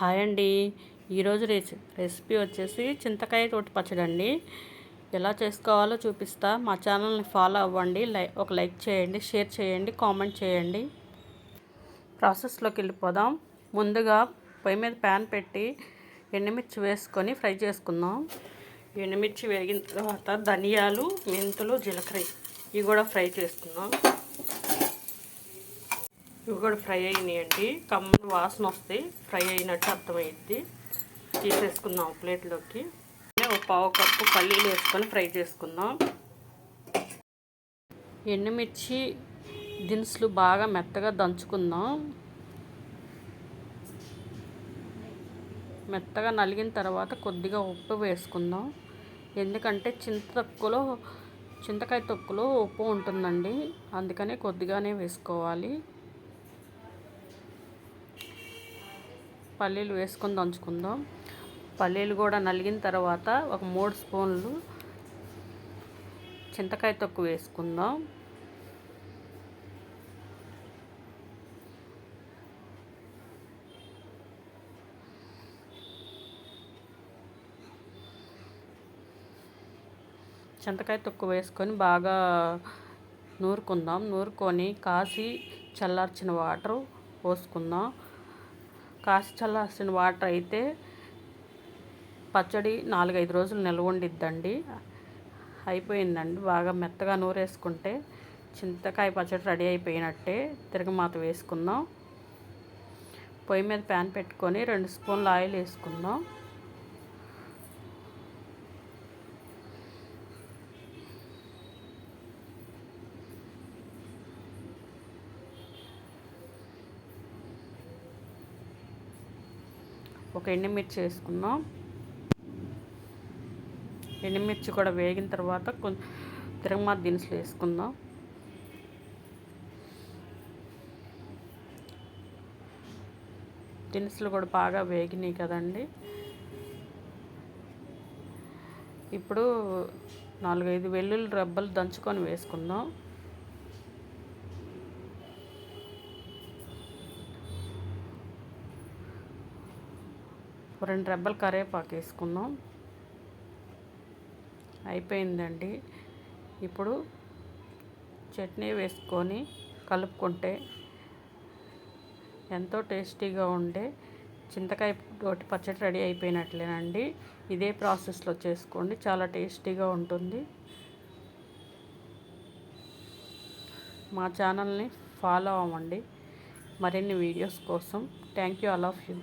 Hi అండి. ఈరోజు రెసి recipe వచ్చేసి చింతకాయ తోటి పచ్చడి అండి. ఎలా చేసుకోవాలో చూపిస్తా. మా ఛానల్ని ఫాలో అవ్వండి. లై ఒక లైక్ చేయండి షేర్ చేయండి కామెంట్ చేయండి. ప్రాసెస్లోకి వెళ్ళిపోదాం. ముందుగా పొయ్యి మీద ప్యాన్ పెట్టి ఎండుమిర్చి వేసుకొని ఫ్రై చేసుకుందాం. ఎండుమిర్చి వేగిన తర్వాత ధనియాలు మెంతులు జీలకర్ర ఇవి కూడా ఫ్రై చేసుకుందాం. ఇవి కూడా ఫ్రై అయినాయండి. కమ్మని వాసన వస్తాయి ఫ్రై అయినట్టు అర్థమైద్ది. తీసేసుకుందాం ప్లేట్లోకి. ఒక పావు కప్పు పల్లీలు వేసుకొని ఫ్రై చేసుకుందాం. ఎండుమిర్చి దినుసులు బాగా మెత్తగా దంచుకుందాం. మెత్తగా నలిగిన తర్వాత కొద్దిగా ఉప్పు వేసుకుందాం. ఎందుకంటే చింత తొక్కులో చింతకాయ తొక్కులో ఉప్పు ఉంటుందండి. అందుకనే కొద్దిగానే వేసుకోవాలి. పల్లీలు వేసుకొని దంచుకుందాం. పల్లీలు కూడా నలిగిన తర్వాత ఒక మూడు స్పూన్లు చింతకాయ తొక్కు వేసుకుందాం. చింతకాయ తొక్కు వేసుకొని బాగా నూరుకుందాం. నూరుకొని కాసి చల్లార్చిన వాటర్ పోసుకుందాం. కాసి చల్లాల్సిన వాటర్ అయితే పచ్చడి నాలుగైదు రోజులు నిల్వ ఉండిద్దండి. అయిపోయిందండి. బాగా మెత్తగా నూరేసుకుంటే చింతకాయ పచ్చడి రెడీ అయిపోయినట్టే తిరగమాత వేసుకుందాం. పొయ్యి మీద ప్యాన్ పెట్టుకొని రెండు స్పూన్లు ఆయిల్ వేసుకుందాం. ఒక ఎండుమిర్చి వేసుకుందాం. ఎండుమిర్చి కూడా వేగిన తర్వాత కొంచెం తిరగమాత దినుసులు వేసుకుందాం. దినుసులు కూడా బాగా వేగినాయి కదండి. ఇప్పుడు నాలుగైదు వెల్లుల్లి రబ్బలు దంచుకొని వేసుకుందాం. రెండు రెబ్బలు కరివేపాకు వేసుకుందాం. అయిపోయిందండి. ఇప్పుడు చట్నీ వేసుకొని కలుపుకుంటే ఎంతో టేస్టీగా ఉండే చింతకాయ తోటి పచ్చడి రెడీ అయిపోయినట్లేనండి. ఇదే ప్రాసెస్లో చేసుకోండి. చాలా టేస్టీగా ఉంటుంది. మా ఛానల్ని ఫాలో అవ్వండి. మరిన్ని వీడియోస్ కోసం. Thank you. All of you.